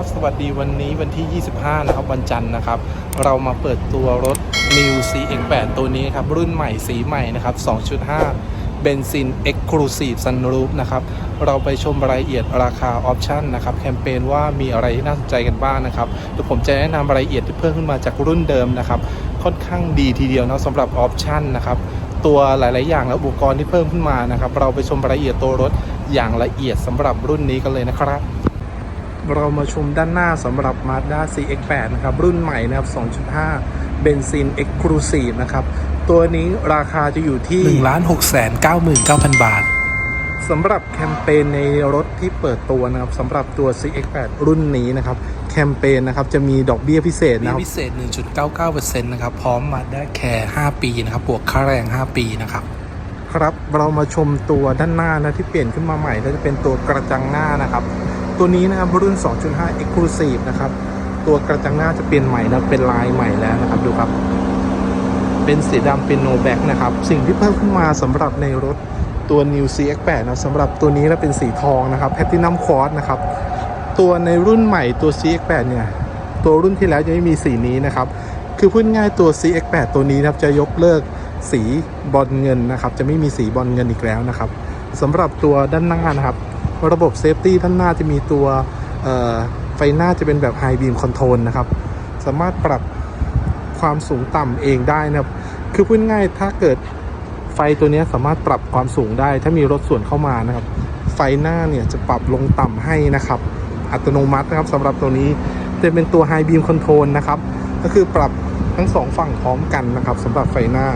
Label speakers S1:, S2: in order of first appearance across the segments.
S1: ับสวัสดีวันนี้วันที่ 25 นะครับ วันจันทร์นะครับ เรามาเปิดตัวรถ New CX8 ตัวนี้ครับ รุ่นใหม่สีใหม่นะครับ 2.5 เบนซิน Exclusive Sunroof นะครับ เราไปชมรายละเอียดราคาออปชันนะครับ แคมเปญว่ามีอะไรที่น่าสนใจกันบ้างนะครับเดี๋ยวผมจะแนะนำรายละเอียดที่เพิ่มขึ้นมาจากรุ่นเดิมนะครับ ค่อนข้างดีทีเดียวนะสำหรับออปชันนะครับตัวหลาย ๆ อย่างและอุปกรณ์ที่เพิ่มขึ้นมานะครับ เราไปชมรายละเอียดตัวรถอย่างละเอียดสำหรับรุ่นนี้กันเลยนะครับ เรามาชมด้านหน้าสำหรับ Mazda CX8 นะครับ รุ่นใหม่นะครับ 2.5 เบนซิน Exclusive นะครับ ตัวนี้ราคาจะอยู่ที่ 1 6 9 9 0 0 0 บาทสำหรับแคมเปญในรถที่เปิดตัวนะครับสำหรับตัว CX8 รุ่นนี้นะครับ แคมเปญนะครับจะมีดอกเบี้ยพิเศษนะครับพิเศษ 1.99%นะครับ พร้อมมาได้แค่ 5 ปีนะครับ บวกค่าแรง 5 ปีนะครับ ครับเรามาชมตัวด้านหน้านะที่เปลี่ยนขึ้นมาใหม่ก็จะเป็นตัวกระจังหน้านะครับ ตัวนี้นะครับรุ่น 2.5 Exclusive นะครับ ตัวกระจังหน้าจะเปลี่ยนใหม่นะเป็นลายใหม่แล้วนะครับดูครับ เป็นสีดำเป็นโนแบ็กนะครับ สิ่งที่เพิ่มขึ้นมาสำหรับในรถตัว New CX8 นะสำหรับตัวนี้นะเป็นสีทองนะครับ Platinum Quartz นะครับ ตัวในรุ่นใหม่ตัว CX8 เนี่ย ตัวรุ่นที่แล้วจะไม่มีสีนี้นะครับ คือพูดง่ายตัว CX8 ตัวนี้นะครับจะยกเลิกสีบอลเงินนะครับ จะไม่มีสีบอลเงินอีกแล้วนะครับสำหรับตัวด้านหน้านะครับ ระบบเซฟตี้ด้านหน้าจะมีตัวไฟหน้าจะเป็นแบบ High Beam Control นะครับ สามารถปรับความสูงต่ำเองได้นะครับ คือพูดง่ายถ้าเกิดไฟตัวนี้สามารถปรับความสูงได้ ถ้ามีรถสวนเข้ามานะครับ ไฟหน้าเนี่ยจะปรับลงต่ำให้นะครับ อัตโนมัตินะครับสำหรับตัวนี้จะเป็นตัว High Beam Control นะครับ ก็คือปรับทั้งสองฝั่งพร้อมกันนะครับสำหรับไฟหน้า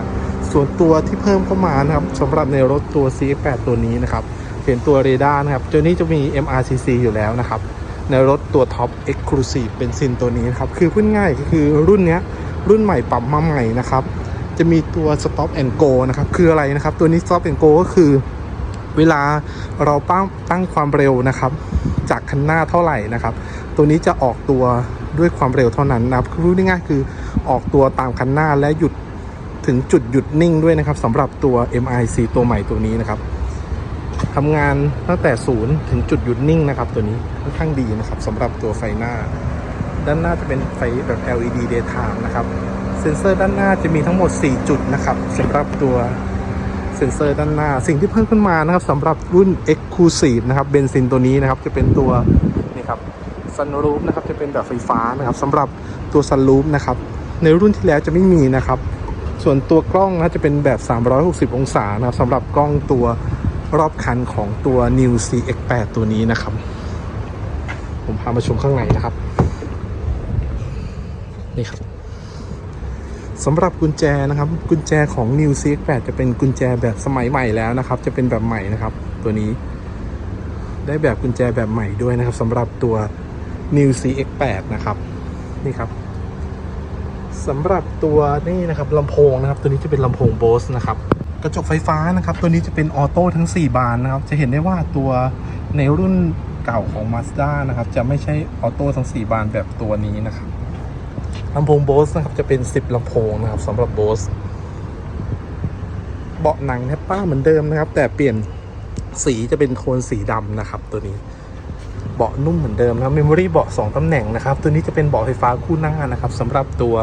S1: ส่วนตัวที่เพิ่มเข้ามานะครับสำหรับในรถตัว CX8 ตัวนี้นะครับ เห็นตัวเรดาร์นะครับตัวนี้จะมี MRCC อยู่แล้วนะครับ ในรถตัวท็อป Exclusive เป็นซินตัวนี้นะครับ คือพูดง่ายก็คือรุ่นนี้รุ่นใหม่ปรับมาใหม่นะครับ จะมีตัว Stop and Go นะครับ คืออะไรนะครับ ตัวนี้ Stop and Go ก็คือเวลาเราตั้งตั้งความเร็วนะครับ จากคันหน้าเท่าไหร่นะครับ ตัวนี้จะออกตัวด้วยความเร็วเท่านั้นนะครับคือพูดง่ายๆคือออกตัวตามคันหน้าและหยุดถึงจุดหยุดนิ่งด้วยนะครับสำหรับตัว MIC ตัวใหม่ตัวนี้นะครับ ทำงานตั้งแต่ศูนย์ถึงจุดหยุดนิ่งนะครับ ตัวนี้ค่อนข้างดีนะครับสำหรับตัวไฟหน้า ด้านหน้าจะเป็นไฟแบบ LED daytime นะครับ เซ็นเซอร์ด้านหน้าจะมีทั้งหมด 4 จุดนะครับสำหรับตัวเซ็นเซอร์ด้านหน้า สิ่งที่เพิ่มขึ้นมานะครับสำหรับรุ่น Exclusive นะครับเบนซินตัวนี้นะครับจะเป็นตัวนี่ครับซันรูฟนะครับจะเป็นแบบไฟฟ้านะครับสำหรับตัวซันรูฟนะครับในรุ่นที่แล้วจะไม่มีนะครับ ส่วนตัวกล้องนะจะเป็นแบบ 360 องศานะครับสำหรับกล้องตัว รอบคันของตัว New CX8 ตัวนี้นะครับ ผมพามาชมข้างในนะครับ นี่ครับสำหรับกุญแจนะครับ กุญแจของ New CX8 จะเป็นกุญแจแบบสมัยใหม่แล้วนะครับ จะเป็นแบบใหม่นะครับ ตัวนี้ ได้แบบกุญแจแบบใหม่ด้วยนะครับสำหรับตัว New CX8 นะครับ นี่ครับสำหรับตัวนี่นะครับลำโพงนะครับ ตัวนี้จะเป็นลำโพง Bose นะครับ กระจกไฟฟ้านะครับ ตัวนี้จะเป็นออโต้ทั้ง 4 บานนะครับ จะเห็นได้ว่าตัวในรุ่นเก่าของ Mazda นะครับ จะไม่ใช่ออโต้ทั้ง 4 บานแบบตัวนี้นะครับลำโพง Bose นะครับจะเป็น 10ลำโพงนะครับสำหรับ Bose เบาะหนังแทบป้าเหมือนเดิมนะครับ แต่เปลี่ยนสีจะเป็นโทนสีดำนะครับ ตัวนี้เบาะนุ่มเหมือนเดิมนะครับ Memory เบาะ2ตำแหน่งนะครับ ตัวนี้จะเป็นเบาะไฟฟ้าคู่หน้านะครับสำหรับตัว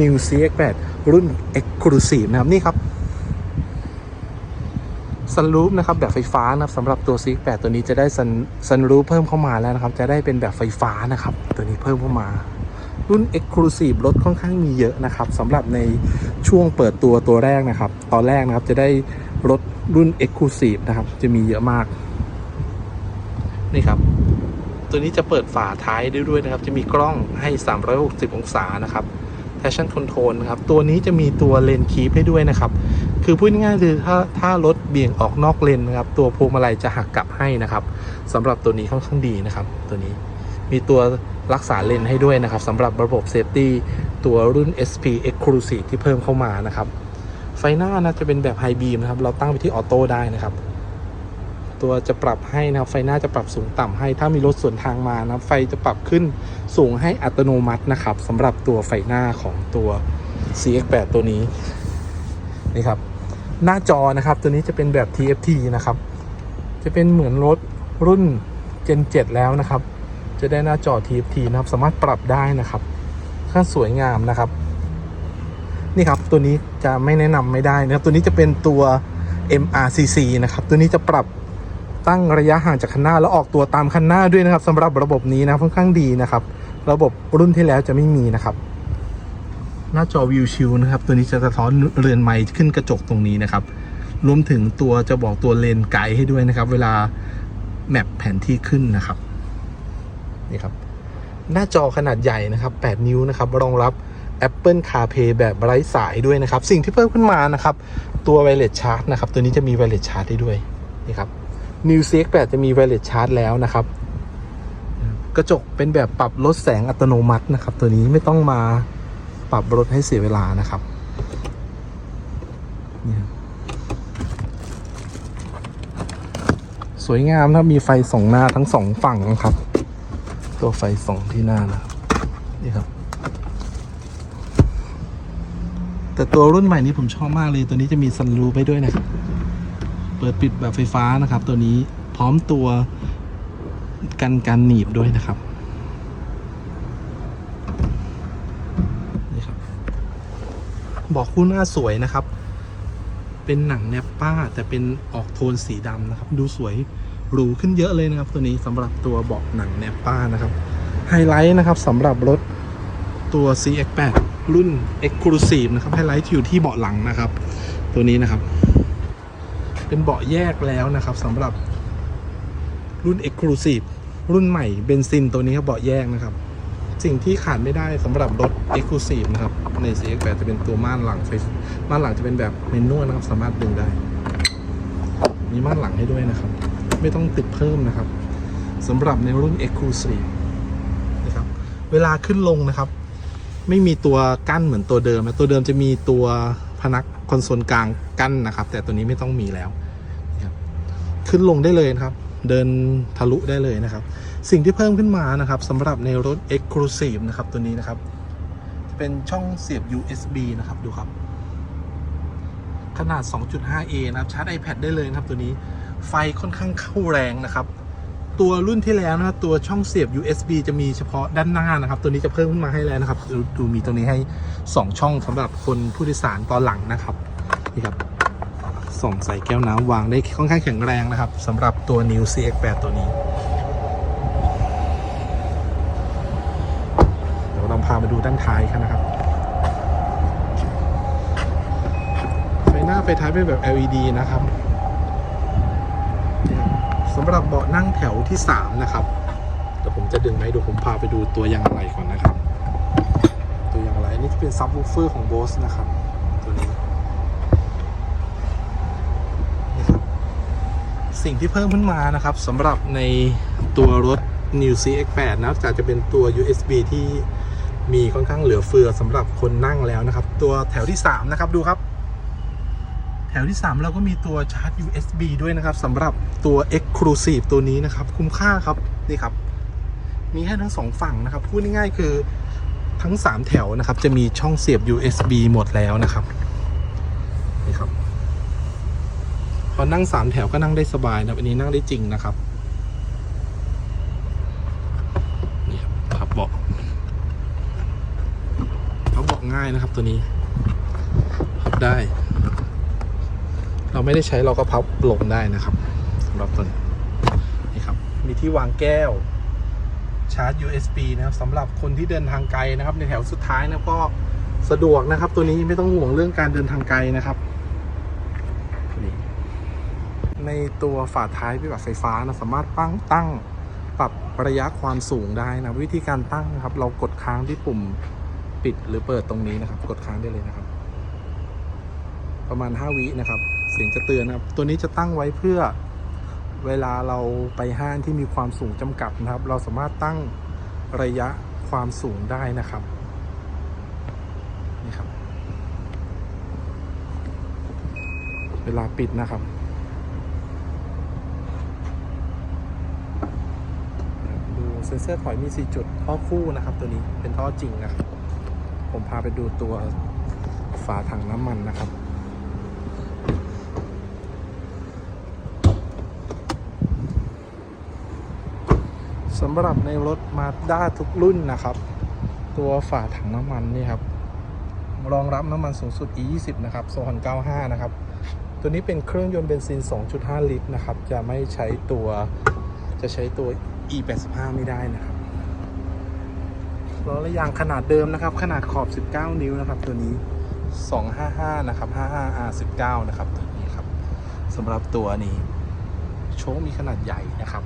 S1: New CX8 รุ่น Exclusive นะครับนี่ครับ ซันรูฟนะครับแบบไฟฟ้านะครับสำหรับตัว CX8 ตัวนี้จะได้ซันซันรูฟเพิ่มเข้ามาแล้วนะครับ จะได้เป็นแบบไฟฟ้านะครับ ตัวนี้เพิ่มเข้ามา รุ่น Exclusive รถค่อนข้างมีเยอะนะครับสำหรับในช่วงเปิดตัวตัวแรกนะครับ ตอนแรกนะครับจะได้รถรุ่น Exclusive นะครับ จะมีเยอะมาก นี่ครับ ตัวนี้จะเปิดฝาท้ายได้ด้วยนะครับ จะมีกล้องให้ 360 องศานะครับ Passion Control นะครับ ตัวนี้จะมีตัวเลนคีปให้ด้วยนะครับ คือพูดง่ายๆคือถ้าถ้ารถเบี่ยงออกนอกเลนนะครับ ตัวพวงมาลัยจะหักกลับให้นะครับสำหรับตัวนี้ค่อนข้างดีนะครับ ตัวนี้มีตัวรักษาเลนให้ด้วยนะครับสำหรับระบบเซฟตี้ตัวรุ่น SP Exclusive ที่เพิ่มเข้ามานะครับ ไฟหน้านะจะเป็นแบบไฮบีมนะครับ เราตั้งไปที่ออโต้ได้นะครับ ตัวจะปรับให้นะครับ ไฟหน้าจะปรับสูงต่ำให้ ถ้ามีรถสวนทางมานะครับ ไฟจะปรับขึ้นสูงให้อัตโนมัตินะครับสำหรับตัวไฟหน้าของตัว CX8 ตัวนี้นี่ครับ หน้าจอนะครับ ตัวนี้จะเป็นแบบ TFT นะครับ จะเป็นเหมือนรถรุ่น Gen 7 แล้วนะครับ จะได้หน้าจอ TFT นะครับ สามารถปรับได้นะครับค่อนข้างสวยงามนะครับ นี่ครับตัวนี้จะไม่แนะนำไม่ได้นะครับ ตัวนี้จะเป็นตัว MRCC นะครับ ตัวนี้จะปรับตั้งระยะห่างจากคันหน้าแล้วออกตัวตามคันหน้าด้วยนะครับสำหรับระบบนี้นะค่อนข้างดีนะครับ ระบบรุ่นที่แล้วจะไม่มีนะครับ หน้าจอวิวชิลนะครับ ตัวนี้จะสะท้อนเรือนไม้ขึ้นกระจกตรงนี้นะครับ รวมถึงตัวจะบอกตัวเลนไกด์ให้ด้วยนะครับ เวลาแมปแผนที่ขึ้นนะครับ นี่ครับ หน้าจอขนาดใหญ่นะครับ 8 นิ้วนะครับ รองรับ Apple CarPlay แบบไร้สายด้วยนะครับ สิ่งที่เพิ่มขึ้นมานะครับ ตัว Wireless Charge นะครับ ตัวนี้จะมี Wireless Charge ได้ด้วย นี่ครับ New CX8 จะมี Wireless Charge แล้วนะครับ กระจกเป็นแบบปรับลดแสงอัตโนมัตินะครับ ตัวนี้ไม่ต้องมา ปรับลดให้เสียเวลานะครับนี่สวยงามนะครับมีไฟสองหน้าทั้งสองฝั่งนะครับ ตัวไฟสองที่หน้านะนี่ครับ แต่ตัวรุ่นใหม่นี้ผมชอบมากเลย ตัวนี้จะมีซันรูปไปด้วยนะเปิดปิดแบบไฟฟ้านะครับ ตัวนี้พร้อมตัวกันการหนีบด้วยนะครับ นี่ครับ บอกคู่หน้าสวยนะครับ เป็นหนังแนปป้าแต่เป็นออกโทนสีดำนะครับ ดูสวยหรูขึ้นเยอะเลยนะครับ ตัวนี้สำหรับตัวเบาะหนังแนปป้านะครับไฮไลท์นะครับสำหรับรถตัว CX8 รุ่น Exclusive นะครับไฮไลท์อยู่ที่เบาะหลังนะครับ ตัวนี้นะครับ เป็นเบาะแยกแล้วนะครับสำหรับรุ่น Exclusive รุ่นใหม่เบนซินตัวนี้ครับเบาะแยกนะครับ สิ่งที่ขาดไม่ได้สำหรับรถ Exclusive นะครับ ใน CX8 จะเป็นตัวม่านหลังไฟม่านหลังจะเป็นแบบเมนนวลนะครับ สามารถดึงได้ มีม่านหลังให้ด้วยนะครับ ไม่ต้องติดเพิ่มนะครับสำหรับในรุ่น Exclusive นะครับเวลาขึ้นลงนะครับ ไม่มีตัวกั้นเหมือนตัวเดิมนะตัวเดิมจะมีตัวพนักคอนโซลกลางกั้นนะครับ แต่ตัวนี้ไม่ต้องมีแล้ว ขึ้นลงได้เลยนะครับ เดินทะลุได้เลยนะครับ สิ่งที่เพิ่มขึ้นมานะครับสำหรับในรถ Exclusive นะครับตัวนี้นะครับ เป็นช่องเสียบ USB นะครับดูครับ ขนาด 2.5A นะครับชาร์จ iPad ได้เลยนะครับตัวนี้ไฟค่อนข้างเข้าแรงนะครับ ตัวรุ่นที่แล้วนะครับตัวช่องเสียบ USB จะมีเฉพาะด้านหน้านะครับ ตัวนี้จะเพิ่มขึ้นมาให้แล้วนะครับ ดูดูมีตรงนี้ให้ 2 ช่องสำหรับคนผู้โดยสารตอนหลังนะครับนี่ครับ ส่องใส่แก้วน้ำวางได้ค่อนข้างแข็งแรงนะครับสำหรับตัว New CX8 ตัวนี้ เดี๋ยวเราพามาดูด้านท้ายกันนะครับ ไฟหน้าไฟท้ายเป็นแบบ LED นะครับสำหรับเบาะนั่งแถวที่ 3 นะครับเดี๋ยวผมจะดึงมาให้ดูผมพาไปดูตัวยางอะไรก่อนนะครับ ตัวยางอะไรนี่จะเป็นซับวูเฟอร์ของ Bose นะครับ ตัวนี้นี่ครับ สิ่งที่เพิ่มขึ้นมานะครับสำหรับในตัวรถ New CX8 นะจากจะเป็นตัว USB ที่มีค่อนข้างเหลือเฟือสำหรับคนนั่งแล้วนะครับ ตัวแถวที่ 3 นะครับดูครับ แถวที่ 3 เราก็มีตัวชาร์จ USB ด้วยนะครับสำหรับตัว Exclusive ตัวนี้นะครับ คุ้มค่าครับนี่ครับ มีให้ทั้งสองฝั่งนะครับ พูดง่ายๆคือทั้ง 3 แถวนะครับ จะมีช่องเสียบ USB หมดแล้วนะครับนี่ครับ พอนั่ง3แถวก็นั่งได้สบายนะครับอันนี้นั่งได้จริงนะครับนี่ครับพับเบาะพับเบาะง่ายนะครับตัวนี้พับได้ เราไม่ได้ใช้เราก็พับลงได้นะครับสำหรับตัวนี้นี่ครับ มีที่วางแก้วชาร์จ USB นะครับสำหรับคนที่เดินทางไกลนะครับ ในแถวสุดท้ายนะก็สะดวกนะครับ ตัวนี้ไม่ต้องห่วงเรื่องการเดินทางไกลนะครับ ในตัวฝาท้ายเป็นแบบไฟฟ้านะสามารถตั้งตั้งปรับระยะความสูงได้นะวิธีการตั้งนะครับ เรากดค้างที่ปุ่มปิดหรือเปิดตรงนี้นะครับ กดค้างได้เลยนะครับ ประมาณ 5 วินะครับ เสียงจะเตือนนะครับ ตัวนี้จะตั้งไว้เพื่อเวลาเราไปห้างที่มีความสูงจำกัดนะครับ เราสามารถตั้งระยะความสูงได้นะครับนี่ครับ เวลาปิดนะครับ ดู เซ็นเซอร์ถอยมี 4 จุด ท่อคู่นะครับตัวนี้เป็นท่อจริงนะครับ ผมพาไปดูตัวฝาถังน้ำมันนะครับ สำหรับในรถมาด้าทุกรุ่นนะครับ ตัวฝาถังน้ำมันนี่ครับ รองรับน้ำมันสูงสุด E20 นะครับโซฮอน95 นะครับ ตัวนี้เป็นเครื่องยนต์เบนซิน 2.5 ลิตรนะครับ จะไม่ใช้ตัวจะใช้ตัว E85 ไม่ได้นะครับล้อและยางขนาดเดิมนะครับ ขนาดขอบ 19 นิ้วนะครับ ตัวนี้ 255 นะครับ 55R19 นะครับ ตัวนี้ครับสำหรับตัวนี้ โชคมีขนาดใหญ่นะครับ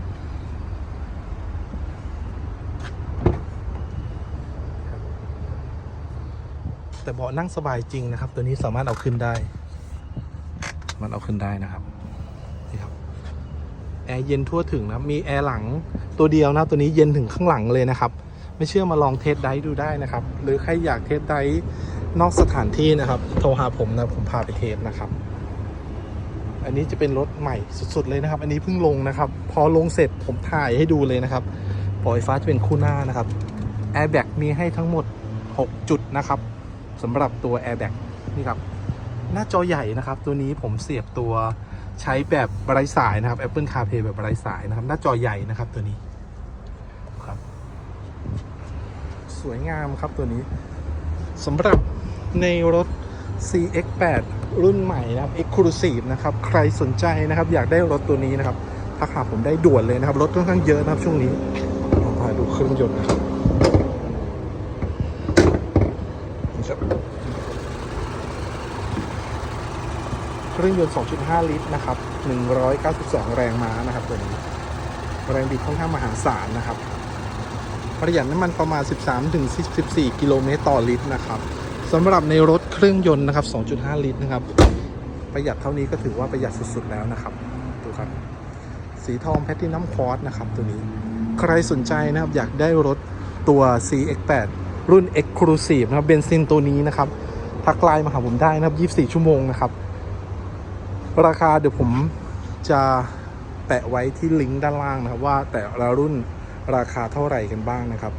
S1: แต่เบาะนั่งสบายจริงนะครับ ตัวนี้สามารถเอาขึ้นได้มารถเอาขึ้นได้นะครับ แอร์เย็นทั่วถึงนะมีแอร์หลังตัวเดียวนะตัวนี้เย็นถึงข้างหลังเลยนะครับ ไม่เชื่อมาลองเทสไดรฟ์ดูได้นะครับ หรือใครอยากเทสไดรฟ์นอกสถานที่นะครับ โทรหาผมนะผมพาไปเทสนะครับ อันนี้จะเป็นรถใหม่สุดๆเลยนะครับ อันนี้เพิ่งลงนะครับ พอลงเสร็จผมถ่ายให้ดูเลยนะครับปล่อยฟ้าจะเป็นคู่หน้านะครับแอร์แบ็กมีให้ทั้งหมด 6 จุดนะครับสำหรับตัว Airbag นี่ครับหน้าจอใหญ่นะครับ ตัวนี้ผมเสียบตัว ใช้แบบไร้สายนะครับ Apple CarPlay แบบไร้สายนะครับ หน้าจอใหญ่นะครับตัวนี้ครับ สวยงามครับตัวนี้สำหรับในรถ CX8 รุ่นใหม่นะครับ Exclusive นะครับ ใครสนใจนะครับ อยากได้รถตัวนี้นะครับทักหาผมได้ด่วนเลยนะครับ รถค่อนข้างเยอะนะครับช่วงนี้มาดูเครื่องยนต์นะครับนี่ครับ เครื่องยนต์ 2.5 ลิตรนะครับ 192 แรงม้านะครับตัวนี้ แรงบิดค่อนข้างมหาศาลนะครับ ประหยัดน้ำมันประมาณ 13-14 กิโลเมตรต่อลิตรนะครับสำหรับในรถเครื่องยนต์นะครับ 2.5 ลิตรนะครับ ประหยัดเท่านี้ก็ถือว่าประหยัดสุดๆแล้วนะครับ ดูครับ สีทองแพทตินัมคอร์สนะครับตัวนี้ ใครสนใจนะครับอยากได้รถตัว CX8 รุ่น Exclusive นะครับเบนซินตัวนี้นะครับทักไลน์มาหาผมได้นะครับ 24 ชั่วโมงนะครับ ราคาเดี๋ยวผมจะแปะไว้ที่ลิงก์ด้านล่างนะครับว่าแต่ละรุ่นราคาเท่าไหร่กันบ้างนะครับ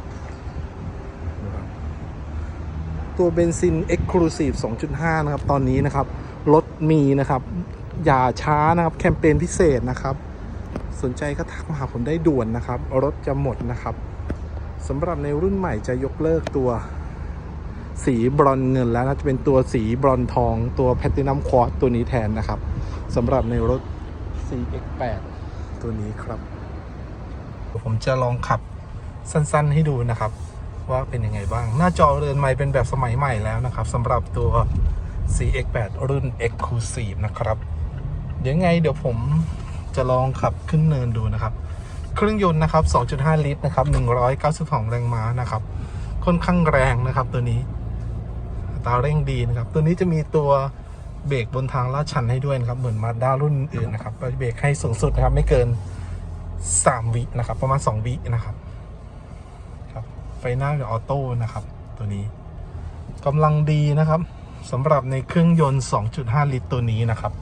S1: ตัวเบนซิน Exclusive 2.5 นะครับ ตอนนี้นะครับรถมีนะครับ อย่าช้านะครับ แคมเปญพิเศษนะครับ สนใจก็ทักมาหาผมได้ด่วนนะครับ รถจะหมดนะครับสำหรับในรุ่นใหม่จะยกเลิกตัวสีบรอนเงินแล้วนะจะเป็นตัวสีบรอนทองตัวแพตตินัมควอตตัวนี้แทนนะครับ สำหรับในรถ CX8 ตัวนี้ครับเดี๋ยวผมจะลองขับสั้นๆให้ดูนะครับ ว่าเป็นยังไงบ้าง หน้าจอเรือนใหม่เป็นแบบสมัยใหม่แล้วนะครับสำหรับตัว CX8 รุ่น Exclusive นะครับ เดี๋ยวไงเดี๋ยวผมจะลองขับขึ้นเนินดูนะครับ เครื่องยนต์นะครับ 2.5 ลิตรนะครับ 192 แรงม้านะครับ ค่อนข้างแรงนะครับตัวนี้อัตราเร่งดีนะครับ ตัวนี้จะมีตัว เบรกบนทางลาดชันให้ด้วยนะครับ เหมือนมาด้ารุ่นอื่นนะครับเราเบรกให้สูงสุดนะครับ ไม่เกิน 3 วินะครับ ประมาณ 2 วินะครับ ครับ ไฟหน้ากับออโต้นะครับ ตัวนี้กำลังดีนะครับสำหรับในเครื่องยนต์ 2.5 ลิตรตัวนี้นะครับ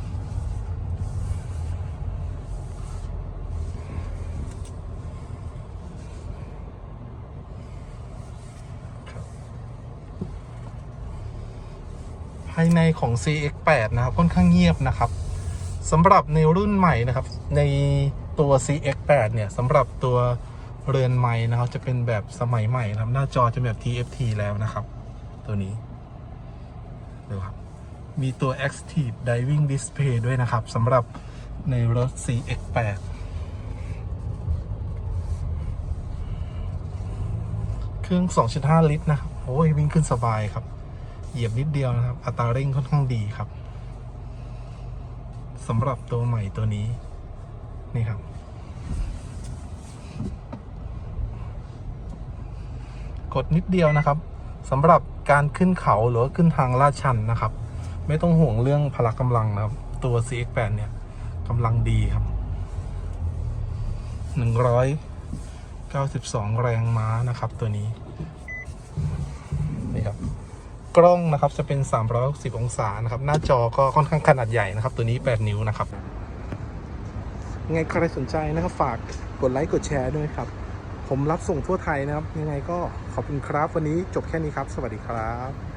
S1: ายในของ CX8 นะครับ ค่อนข้างเงียบนะครับสำหรับในรุ่นใหม่นะครับ ในตัว CX8 เนี่ยสำหรับตัวเรือนใหม่นะครับจะเป็นแบบสมัยใหม่นะครับ หน้าจอจะแบบ TFT แล้วนะครับ ตัวนี้ดูครับมีตัว Active Diving Display ด้วยนะครับสำหรับในรถ CX8 เครื่อง 2.5 ลิตรนะครับ โอ้ยวิ่งขึ้นสบายครับ เหยียบนิดเดียวนะครับ อัตราเร่งค่อนข้างดีครับสำหรับตัวใหม่ตัวนี้ นี่ครับ กดนิดเดียวนะครับสำหรับการขึ้นเขาหรือว่าขึ้นทางลาดชันนะครับ ไม่ต้องห่วงเรื่องพละกำลังนะครับ ตัว CX8 เนี่ยกำลังดีครับ 192 แรงม้านะครับตัวนี้ กล้องนะครับจะเป็น 360 องศานะครับ หน้าจอก็ค่อนข้างขนาดใหญ่นะครับ ตัวนี้ 8 นิ้วนะครับ ยังไงใครสนใจนะครับ ฝากกดไลค์กดแชร์ด้วยครับ ผมรับส่งทั่วไทยนะครับ ยังไงก็ขอบคุณครับ วันนี้จบแค่นี้ครับ สวัสดีครับ